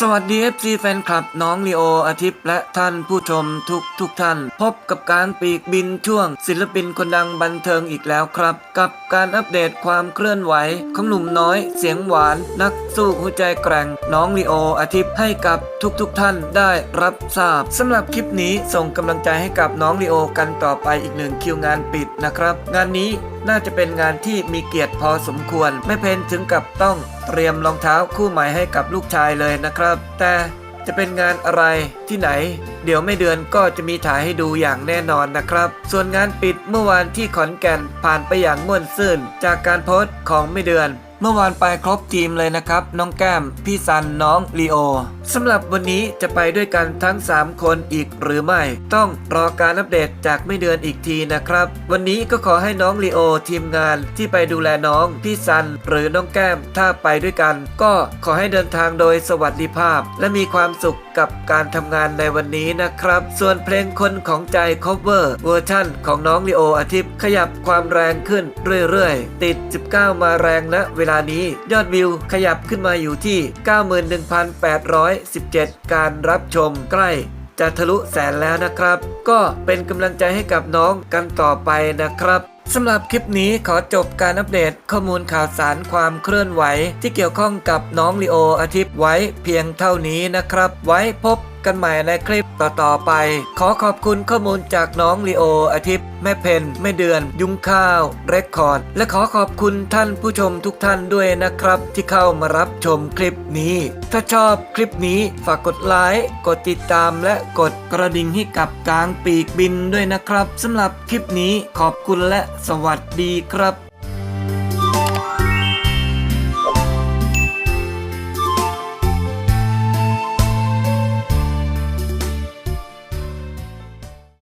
สวัสดี FC แฟนคลับน้องลีโออาทิตย์และท่านผู้ชมทุกทุกท่าน พบกับการปีกบินช่วง ศิลปินคนดังบันเทิงอีกแล้วครับ กับการอัปเดตความเคลื่อนไหวของหนุ่มน้อยเสียงหวาน นักสู้หัวใจแกร่ง น้องลีโออาทิตย์ให้กับทุกทุกท่านได้รับทราบสำหรับคลิปนี้ส่งกำลังใจให้กับน้องลีโอกันต่อไปอีกหนึ่งคิวงานปิดนะครับ งานนี้น่าจะเป็นงานที่มีเกียรติพอสมควร ไม่เพนถึงกับต้องเตรียมรองเท้าคู่ใหม่ให้กับลูกชายเลยนะครับ แต่จะเป็นงานอะไรที่ไหน เดี๋ยวไม่เดือนก็จะมีถ่ายให้ดูอย่างแน่นอนนะครับ ส่วนงานปิดเมื่อวานที่ขอนแก่นผ่านไปอย่างม่วนซื่น จากการโพสต์ของไม่เดือน เมื่อวานไปครบทีมเลยนะครับ น้องแก้ม พี่ซันน้องลีโอสำหรับวันนี้จะไปด้วยกันทั้ง 3 คนอีกหรือไม่ ต้องรอการอัปเดตจากไม่เดือนอีกทีนะครับ วันนี้ก็ขอให้น้องลีโอทีมงานที่ไปดูแลน้อง พี่ซัน หรือน้องแก้มถ้าไปด้วยกัน ก็ขอให้เดินทางโดยสวัสดิภาพ และมีความสุขกับการทำงานในวันนี้นะครับ ส่วนเพลงคนของใจ cover เวอร์ชั่นของน้องลีโออาทิตย์ขยับความแรงขึ้นเรื่อยๆ ติด 19 มาแรงณเวลานี้ ยอดวิวขยับขึ้นมาอยู่ที่ 91,817 การรับชมใกล้จะทะลุแสนแล้วนะครับ ก็เป็นกำลังใจให้กับน้องกันต่อไปนะครับ สำหรับคลิปนี้ขอจบการอัปเดตข้อมูลข่าวสารความเคลื่อนไหว ที่เกี่ยวข้องกับน้องลีโออาทิตย์ไว้เพียงเท่านี้นะครับ ไว้พบกันใหม่ในคลิปต่อๆไป ขอขอบคุณข้อมูลจากน้องลีโออาทิตย์แม่เพนแม่เดือน ยุ้งข้าว เรคคอร์ด และขอขอบคุณท่านผู้ชมทุกท่านด้วยนะครับ ที่เข้ามารับชมคลิปนี้ ถ้าชอบคลิปนี้ฝากกดไลค์กดติดตามและกดกระดิ่งให้กับกลางปีกบินด้วยนะครับสำหรับคลิปนี้ขอบคุณและสวัสดีครับ